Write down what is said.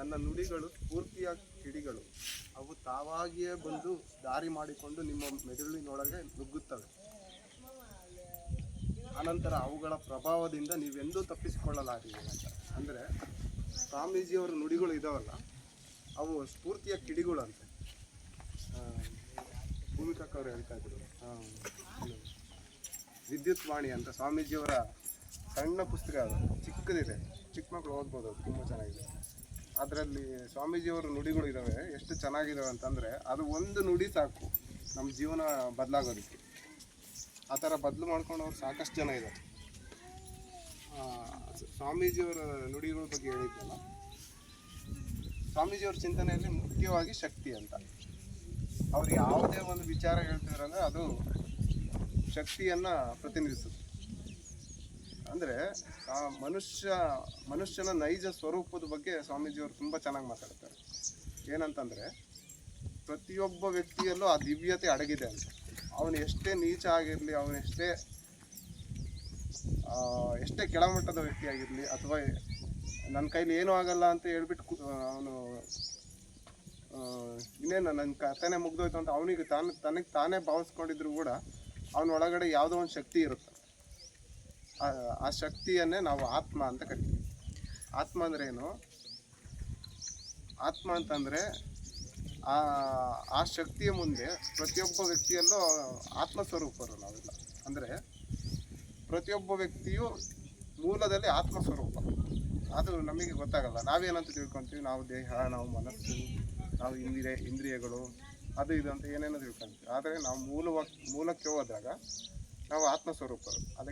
ನನ್ನ ನುಡಿಗಳು ಸ್ಫೂರ್ತಿಯ ಕಿಡಿಗಳು. ಅವು ತಾವಾಗಿಯೇ ಬಂದು ದಾರಿ ಮಾಡಿಕೊಂಡು ನಿಮ್ಮ ಮೆದುಳಿನೊಳಗೆ ನುಗ್ಗುತ್ತವೆ. ಅನಂತರ ಅವುಗಳ ಪ್ರಭಾವದಿಂದ ನೀವೆಂದೂ ತಪ್ಪಿಸಿಕೊಳ್ಳಲಾಗಿದೆ ಅಂತ ಅಂದರೆ ಸ್ವಾಮೀಜಿಯವರ ನುಡಿಗಳು ಇದಾವಲ್ಲ, ಅವು ಸ್ಫೂರ್ತಿಯ ಕಿಡಿಗಳು ಅಂತೆ ಭೂಮಿಕಕ್ಕ ಅವ್ರು ಹೇಳ್ತಾ ಇದ್ರು. ವಿದ್ಯುತ್ ವಾಣಿ ಅಂತ ಸ್ವಾಮೀಜಿಯವರ ಸಣ್ಣ ಪುಸ್ತಕ ಅದು ಚಿಕ್ಕದಿದೆ. ಚಿಕ್ಕ ಮಕ್ಕಳು ಓದ್ಬೋದು, ಅದು ತುಂಬ ಚೆನ್ನಾಗಿದೆ. ಅದರಲ್ಲಿ ಸ್ವಾಮೀಜಿಯವರ ನುಡಿಗಳು ಇದ್ದಾವೆ ಎಷ್ಟು ಚೆನ್ನಾಗಿದ್ದಾವೆ ಅಂತಂದರೆ ಅದು ಒಂದು ನುಡಿ ಸಾಕು ನಮ್ಮ ಜೀವನ ಬದಲಾಗೋದಕ್ಕೆ. ಆ ಥರ ಬದಲು ಮಾಡ್ಕೊಂಡವ್ರು ಸಾಕಷ್ಟು ಜನ ಇದ್ದಾರೆ ಸ್ವಾಮೀಜಿಯವರ ನುಡಿಗಳ ಬಗ್ಗೆ ಹೇಳಿದ್ದಲ್ಲ ಸ್ವಾಮೀಜಿಯವ್ರ ಚಿಂತನೆಯಲ್ಲಿ ಮುಖ್ಯವಾಗಿ ಶಕ್ತಿ ಅಂತ. ಅವ್ರು ಯಾವುದೇ ಒಂದು ವಿಚಾರ ಹೇಳ್ತಿದ್ರಂದ್ರೆ ಅದು ಶಕ್ತಿಯನ್ನು ಪ್ರತಿನಿಧಿಸುತ್ತೆ. ಅಂದರೆ ಆ ಮನುಷ್ಯ ಮನುಷ್ಯನ ನೈಜ ಸ್ವರೂಪದ ಬಗ್ಗೆ ಸ್ವಾಮೀಜಿಯವರು ತುಂಬ ಚೆನ್ನಾಗಿ ಮಾತಾಡ್ತಾರೆ. ಏನಂತಂದರೆ ಪ್ರತಿಯೊಬ್ಬ ವ್ಯಕ್ತಿಯಲ್ಲೂ ಆ ದಿವ್ಯತೆ ಅಡಗಿದೆ ಅಂತ. ಅವನು ಎಷ್ಟೇ ನೀಚ ಆಗಿರಲಿ ಅವನು ಎಷ್ಟೇ ಆ, ಎಷ್ಟೇ ಕೆಳಮಟ್ಟದ ವ್ಯಕ್ತಿ ಆಗಿರಲಿ ಅಥವಾ ನನ್ನ ಕೈಲಿ ಏನೂ ಆಗಲ್ಲ ಅಂತ ಹೇಳ್ಬಿಟ್ಟು ಅವನು ಇನ್ನೇನು ನನ್ನ ಕಥೆನೇ ಮುಗ್ದೋಯ್ತು ಅಂತ ಅವನಿಗೆ ತಾನು ತನಗೆ ತಾನೇ ಭಾವಿಸ್ಕೊಂಡಿದ್ರು ಕೂಡ ಅವನ ಒಳಗಡೆ ಯಾವುದೋ ಒಂದು ಶಕ್ತಿ ಇರುತ್ತೆ. ಆ- ಶಕ್ತಿಯನ್ನೇ ನಾವು ಆತ್ಮ ಅಂತ ಕರಿತೀವಿ. ಆತ್ಮ ಅಂದ್ರೆ ಏನು? ಆತ್ಮ ಅಂತಂದರೆ ಆ ಆ ಶಕ್ತಿಯ ಮುಂದೆ ಪ್ರತಿಯೊಬ್ಬ ವ್ಯಕ್ತಿಯಲ್ಲೂ ಆತ್ಮ ಸ್ವರೂಪರು ನಾವೆಲ್ಲ. ಅಂದರೆ ಪ್ರತಿಯೊಬ್ಬ ವ್ಯಕ್ತಿಯು ಮೂಲದಲ್ಲಿ ಆತ್ಮ ಸ್ವರೂಪ ಅದು ನಮಗೆ ಗೊತ್ತಾಗಲ್ಲ. ನಾವೇನಂತ ತಿಳ್ಕೊತೀವಿ? ನಾವು ದೇಹ, ನಾವು ಮನಸ್ಸು, ನಾವು ಇಂದ್ರಿಯ, ಇಂದ್ರಿಯಗಳು, ಅದು ಇದು ಅಂತ ಏನೇನೋ ತಿಳ್ಕೊಂತೀವಿ. ಆದರೆ ನಾವು ಮೂಲವ, ಮೂಲಕ್ಕೆ ಹೋದಾಗ ನಾವು ಆತ್ಮ ಸ್ವರೂಪರು ಅದಕ್ಕೆ